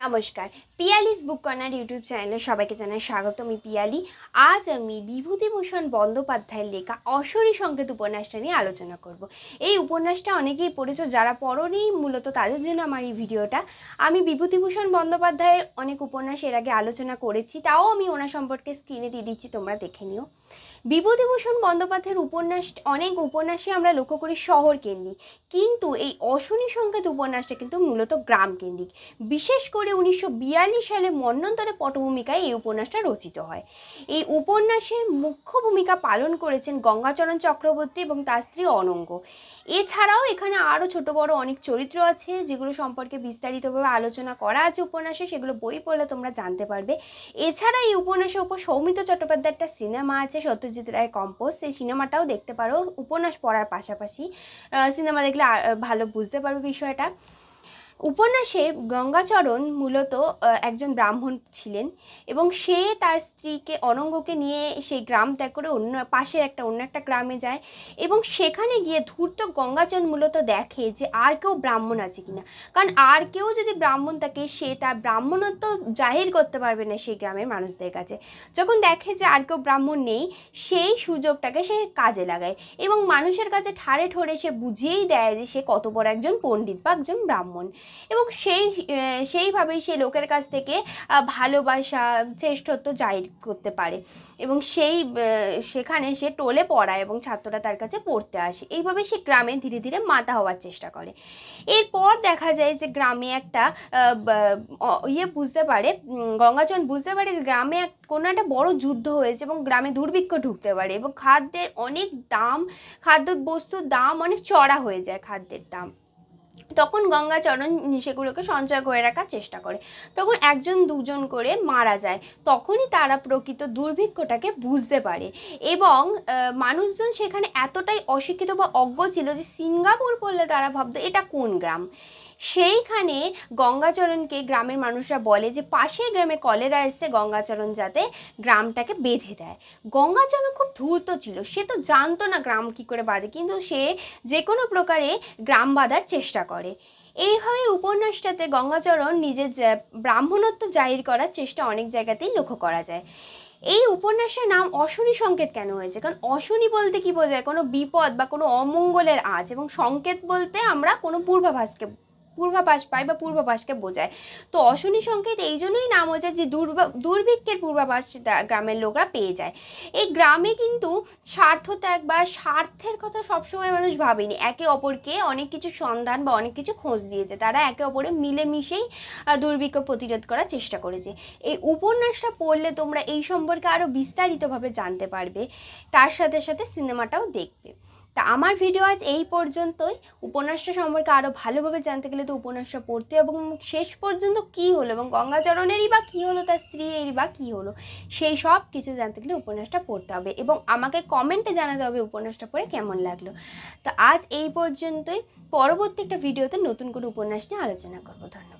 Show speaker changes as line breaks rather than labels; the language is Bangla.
নমস্কার। পিয়ালিস বুক কর্নার ইউটিউব চ্যানেলে সবাইকে জানাই স্বাগত, আমি পিয়ালি। আজ আমি বিভূতিভূষণ বন্দ্যোপাধ্যায়ের লেখা অশরী সংকেত উপন্যাসটা নিয়ে আলোচনা করব। এই উপন্যাসটা অনেকেই পড়েছো, যারা পড়নি মূলত তাদের জন্য আমার এই ভিডিওটা। আমি বিভূতিভূষণ বন্দ্যোপাধ্যায়ের অনেক উপন্যাস এর আগে আলোচনা করেছি, তাও আমি ওনার সম্পর্কে স্ক্রিনে দিয়ে দিচ্ছি, তোমরা দেখে নিও। বিভূতিভূষণ বন্দ্যোপাধ্যায়ের উপন্যাস, অনেক উপন্যাসে আমরা লক্ষ্য করি শহর কেন্দ্রিক কিন্তু এই অশনি সংকেত উপন্যাসটা কিন্তু মূলত গ্রাম কেন্দ্রিক বিশেষ করে উনিশশো বিয়াল্লিশ সালে মন্বন্তরে পটভূমিকায় এই উপন্যাসটা রচিত হয়। এই উপন্যাসের মুখ্য ভূমিকা পালন করেছেন গঙ্গাচরণ চক্রবর্তী এবং তার স্ত্রী অনঙ্গ। এছাড়াও এখানে আরও ছোট বড় অনেক চরিত্র আছে, যেগুলো সম্পর্কে বিস্তারিতভাবে আলোচনা করা আছে উপন্যাসে, সেগুলো বই পড়লে তোমরা জানতে পারবে। এছাড়া এই উপন্যাসের উপর সৌমিত্র চট্টোপাধ্যায়ের একটা সিনেমা আছে, সত্যজিৎ রায় কম্পোজ। সেই সিনেমাটাও দেখতে পারো। উপন্যাস পড়ার পাশাপাশি সিনেমা দেখলে ভালো বুঝতে পারবে বিষয়টা। উপন্যাসে গঙ্গাচরণ মূলত একজন ব্রাহ্মণ ছিলেন এবং সে তার স্ত্রীকে, অনঙ্গকে নিয়ে সেই গ্রাম ত্যাগ করে অন্য, পাশের একটা, অন্য একটা গ্রামে যায় এবং সেখানে গিয়ে ধূর্ত গঙ্গাচরণ মূলত দেখে যে আর কেউ ব্রাহ্মণ আছে কিনা। কারণ আর কেউ যদি ব্রাহ্মণ থাকে, সে তার ব্রাহ্মণত্ব জাহির করতে পারবে না সেই গ্রামের মানুষদের কাছে। যখন দেখে যে আর কেউ ব্রাহ্মণ নেই, সেই সুযোগটাকে সে কাজে লাগায় এবং মানুষের কাছে ঠাড়ে ঠোরে সে বুঝিয়েই দেয় যে সে কত বড় একজন পণ্ডিত বা একজন ব্রাহ্মণ। এবং সেই সেইভাবেই সে লোকের কাছ থেকে ভালোবাসা শ্রেষ্ঠত্ব জাহির করতে পারে। এবং সেই সেখানে সে টোলে পড়ায় এবং ছাত্ররা তার কাছে পড়তে আসে। এইভাবে সে গ্রামে ধীরে ধীরে মাতা হওয়ার চেষ্টা করে। এরপর দেখা যায় যে গ্রামে একটা ইয়ে বুঝতে পারে উম, গঙ্গাচরণ বুঝতে পারে যে গ্রামে এক কোনো একটা বড় যুদ্ধ হয়েছে এবং গ্রামে দুর্ভিক্ষ ঢুকতে পারে এবং খাদ্যের অনেক দাম খাদ্য বস্তুর দাম অনেক চড়া হয়ে যায় খাদ্যের দাম। তখন গঙ্গাচরণ সেগুলোকে সঞ্চয় করে রাখার চেষ্টা করে। তখন একজন দুজন করে মারা যায়। তখনই তারা প্রকৃত দুর্ভিক্ষটাকে বুঝতে পারে এবং মানুষজন সেখানে এতটাই অশিক্ষিত বা অজ্ঞ ছিল যে সিঙ্গাপুর বললে তারা ভাবতো, এটা কোন গ্রাম? সেইখানে গঙ্গাচরণকে গ্রামের মানুষরা বলে যে পাশের গ্রামে কলেরা এসছে গঙ্গাচরণ যাতে গ্রামটাকে বেঁধে দেয়। গঙ্গাচরণ খুব ধূর্ত ছিল, সে তো জানতো না গ্রাম কী করে বাঁধে, কিন্তু সে যে কোনো প্রকারে গ্রাম বাঁধার চেষ্টা করে। এইভাবে উপন্যাসটাতে গঙ্গাচরণ নিজের ব্রাহ্মণত্ব জাহির করার চেষ্টা অনেক জায়গাতেই লক্ষ্য করা যায়। এই উপন্যাসের নাম অশনি সংকেত কেন হয়েছে? কারণ অশনি বলতে কি বোঝায়? কোনো বিপদ বা কোনো অমঙ্গলের আজ এবং সংকেত বলতে আমরা কোনো পূর্বাভাসকে পূর্বাভাস পাই বা পূর্বাভাসকে বোঝায়। তো অশনি সংকেত এই জন্যই নাম হয়েছে যে দুর্ভিক্ষের পূর্বাভাস গ্রামের লোকরা পেয়ে যায়। এই গ্রামে কিন্তু স্বার্থত্যাগ বা স্বার্থের কথা সবসময় মানুষ ভাবেনি। একে অপরকে অনেক কিছু সন্ধান বা অনেক কিছু খোঁজ দিয়েছে। তারা একে অপরে মিলেমিশেই দুর্ভিক্ষ প্রতিরোধ করার চেষ্টা করেছে। এই উপন্যাসটা পড়লে তোমরা এই সম্পর্কে আরও বিস্তারিতভাবে জানতে পারবে। তার সাথে সাথে সিনেমাটাও দেখবে। তা আমার ভিডিও আজ এই পর্যন্তই। উপন্যাসটা সম্পর্কে আরও ভালোভাবে জানতে গেলে তো উপন্যাসটা পড়তে এবং শেষ পর্যন্ত কী হলো এবং গঙ্গাচরণেরই বা কী হলো, তার স্ত্রীরই বা কী হলো, সেই সব কিছু জানতে গেলে উপন্যাসটা পড়তে হবে এবং আমাকে কমেন্টে জানাতে হবে উপন্যাসটা পড়ে কেমন লাগল। তো আজ এই পর্যন্তই। পরবর্তী একটা ভিডিওতে নতুন করে উপন্যাস নিয়ে আলোচনা করব। ধন্যবাদ।